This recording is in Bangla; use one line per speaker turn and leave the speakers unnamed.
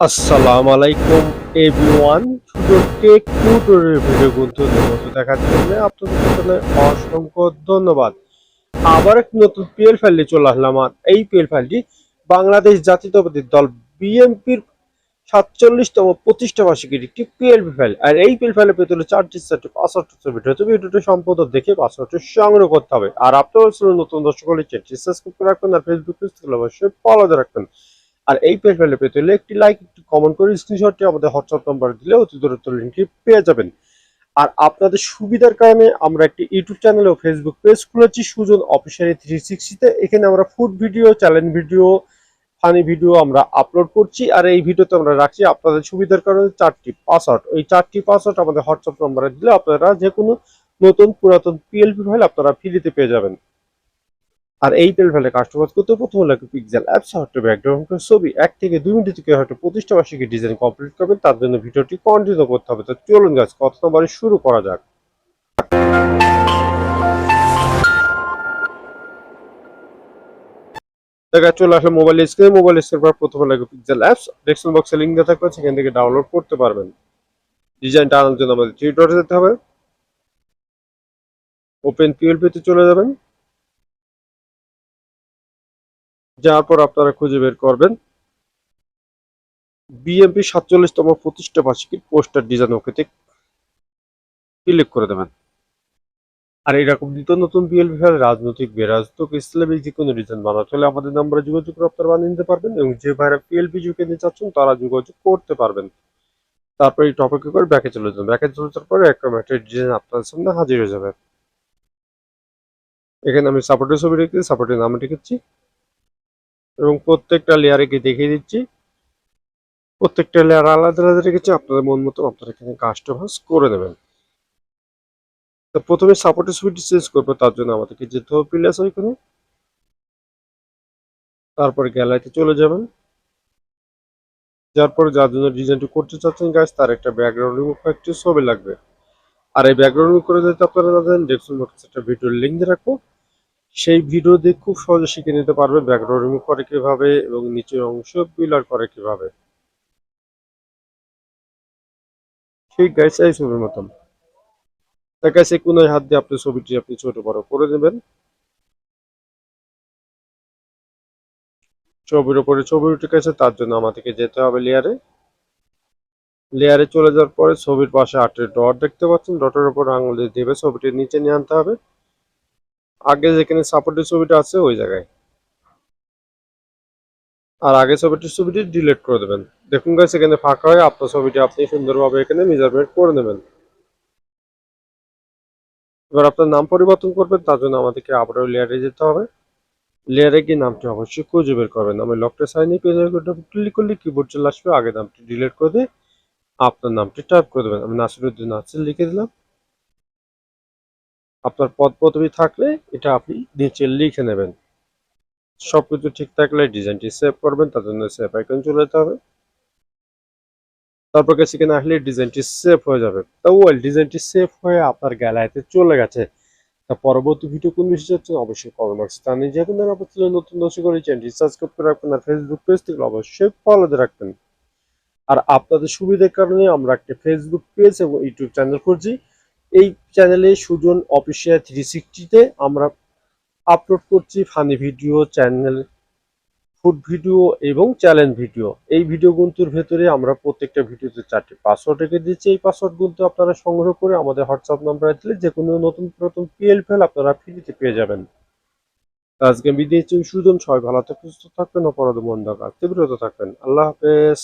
আসসালামু আলাইকুম, এভরিওয়ান। সুযোগ টেক টিউটোরিয়াল ভিডিও মতো দেখার জন্য আপনাদের অসংখ্য ধন্যবাদ। আবার একটি নতুন পিএল ফাইল নিয়ে চলে আসলাম আর এই পিএল ফাইলটি বাংলাদেশ জাতীয়তাবাদী দল বিএনপির সাতচল্লিশতম প্রতিষ্ঠা বার্ষিকীর একটি পিএলপি ফাইল আর এই পিএল ফাইলে পেতে হলে চারটি চারটি পাসওয়ার্ড ভিডিও তো ভিডিওটি সম্পূর্ণ দেখে পাসওয়ার্ডটি সংগ্রহ করতে হবে। আর আপনারা নতুন দর্শক হলে চ্যানেলটি সাবস্ক্রাইব করে রাখবেন আর ফেসবুক অবশ্যই ফলো রাখবেন। আর এই পেজ ফেলে পেতে হলে একটি লাইক একটি কমেন্ট করে স্ক্রিনশটটি আমাদের হোয়াটসঅ্যাপ নাম্বার দিলে অতি দূরত্ব লিঙ্কটি পেয়ে যাবেন। আর আপনাদের সুবিধার কারণে আমরা একটি ইউটিউব চ্যানেল ও ফেসবুক পেজ খুলেছি, সুজন অফিসিয়ালি থ্রি সিক্সটিতে এখানে আমরা food video challenge video funny video আমরা আপলোড করছি। আর এই ভিডিওতে আমরা রাখছি আপনাদের সুবিধার কারণে চারটি পাসওয়ার্ড ওই চারটি পাসওয়ার্ড আমাদের হোয়াটসঅ্যাপ নাম্বারে দিলে আপনারা যে কোনো নতুন পুরাতন পিএলপি ফাইল আপনারা ফ্রিতে পেয়ে যাবেন। আর এই ফেলে কাস্টমাইজ করতে প্রথমে লাগে পিক্সেল অ্যাপস হয়তো ব্যাকগ্রাউন্ড ছবি, এক থেকে দুই মিনিট থেকে হয়তো প্রতিষ্ঠা বার্ষিকী ডিজাইন কমপ্লিট করবেন। তার জন্য ভিডিওটি কন্টিনিউ করতে হবে। তো চলুন গাছ কত নম্বরে শুরু করা যাক। দেখা চলে আসলে মোবাইল স্ক্রিনে মোবাইল স্ক্রিন পর প্রথমে লাগে পিক্সেল অ্যাপস ডেস্কটপ বক্সে লিঙ্ক দেওয়া থাকবে, সেখান থেকে ডাউনলোড করতে পারবেন। ডিজাইনটা আনার জন্য আমাদের ডটে যেতে হবে। ওপেন পিএলপিতে চলে যাবেন। যাওয়ার পর আপনারা খুঁজে বের করবেন। বিএমপি সাতচল্লিশতম প্রতিষ্ঠা বার্ষিকীর পোস্টার ডিজাইন ওকেতে ক্লিক করে দেবেন। আর এরকম নিত্য নতুন বিএলপি ফেলে রাজনৈতিক বেরাজনৈতিক ইসলামিক যে কোনো ডিজাইন বানাতে হলে আমাদের নাম্বারে যোগাযোগ করে আপনারা বানিয়ে নিতে পারবেন এবং যে ভাইরা পিএলপি যুগে নিতে চাচ্ছেন তারা যোগাযোগ করতে পারবেন। তারপরে এই টপিকে করে ব্যাকে চলে যাবেন। ব্যাকে চলে যাওয়ার পরে একটা ম্যাটের ডিজাইন আপনাদের সামনে হাজির হয়ে যাবে। এখানে আমি সাপোর্টের ছবি রেখেছি সাপোর্টের নাম রেখেছি এবং প্রত্যেকটা লেয়ারে গিয়ে দেখিয়ে দিচ্ছি। প্রত্যেকটা লেয়ার আলাদা আলাদা রেখেছি। আপনাদের মন মতো আপনারা এখানে কাস্টমাইজ করে নেবেন তো প্রথমে সাপোর্টের ছবিটি চেঞ্জ করব, তার জন্য আমাদেরকে যেতে হবে প্লেস ওইখানে তারপরে গ্যালারিতে চলে যাবেন। যার পরে যার জন্য ডিজাইনটি করতে চাচ্ছেন গাছ তার একটা ব্যাকগ্রাউন্ড রিমুভ একটি ছবি লাগবে। আর এই ব্যাকগ্রাউন্ড রিমুভ করে যেতে আপনারা জানেন ডেস্কটপ একটা ভিডিওর লিঙ্ক দিয়ে রাখব। সেই ভিডিও দিয়ে খুব সহজে শিখে নিতে পারবে ব্যাকগ্রাউন্ড রিমুভ করে কীভাবে এবং নিচের অংশ পিলার করে কীভাবে। ঠিক গাইছে এই ছবির মতন। তার কাছে কোনো হাত দিয়ে আপনি ছবিটি আপনি ছোট বড় করে দেবেন ছবির উপরে ছবি উঠে গেছে, তার জন্য আমাদেরকে যেতে হবে লেয়ারে লেয়ারে চলে যাওয়ার পরে ছবির পাশে আটের ডট দেখতে পাচ্ছেন। ডটের উপর আঙুল দিয়ে দেবে ছবিটি নিচে নিয়ে আনতে হবে। আগে যেখানে সাপোর্টের ছবিটা আছে, ওই জায়গায়। আর আগে ছবিটির ছবিটি ডিলিট করে দেবেন। দেখুন গাছ এখানে ফাঁকা হয় আপনার ছবিটি আপনি সুন্দরভাবে এখানে মেজারমেন্ট করে নেবেন। এবার আপনার নাম পরিবর্তন করবেন, তার জন্য আমাদেরকে আবারও লেয়ারে যেতে হবে। লেয়ারে গিয়ে নামটি অবশ্যই খুঁজে বের করবেন। আমি লকটা সাইনে ক্লিক করলে কিবোর্ড চলে আসবে। আগে নামটি ডিলিট করে দিয়ে আপনার নামটি টাইপ করে দেবেন। আমি নাসিরুদ্দিন নাসির লিখে দিলাম। আপনার পদ পদবি থাকলে এটা আপনি নিচে লিখে নেবেন। সবকিছু ঠিক থাকলে ডিজাইনটি সেভ করবেন, তার জন্য সেভ আইকন চলে যেতে হবে। তারপর কাছে সেখানে আসলে ডিজাইনটি সেভ হয়ে যাবে। তা ওয়েল ডিজাইনটি সেভ হয়ে আপনার গ্যালারিতে চলে গেছে। তা পরবর্তী ভিডিও কোন বিষয়ে যাচ্ছে অবশ্যই কমেন্ট বক্সে জানিয়ে যাবেন আর আপনার নতুন দর্শক করে চ্যানেলটি সাবস্ক্রাইব করে রাখবেন। আর ফেসবুক পেজ থেকে অবশ্যই ফলো দিয়ে রাখবেন। আর আপনাদের সুবিধার কারণে আমরা একটা ফেসবুক পেজ এবং ইউটিউব চ্যানেল করছি এই চ্যানেলে সুজন অফিসিয়াল থ্রি সিক্সটিতে আমরা আপলোড করছি funny video channel food video এবং চ্যালেঞ্জ ভিডিও এই ভিডিও গুন্তুর ভেতরে আমরা প্রত্যেকটা ভিডিওতে চারটি পাসওয়ার্ড রেখে দিচ্ছি এই পাসওয়ার্ড গুনতে আপনারা সংগ্রহ করে আমাদের হোয়াটসঅ্যাপ নাম্বারে দিলে যে কোনো নতুন নতুন পিএল ফেল আপনারা ফ্রিতে পেয়ে যাবেন। আজকে বিদায় সুজন, সবাই ভালো থাকবেন, সুস্থ থাকবেন, অপরাধ মন্দ বিরত থাকবেন। আল্লাহ হাফেজ।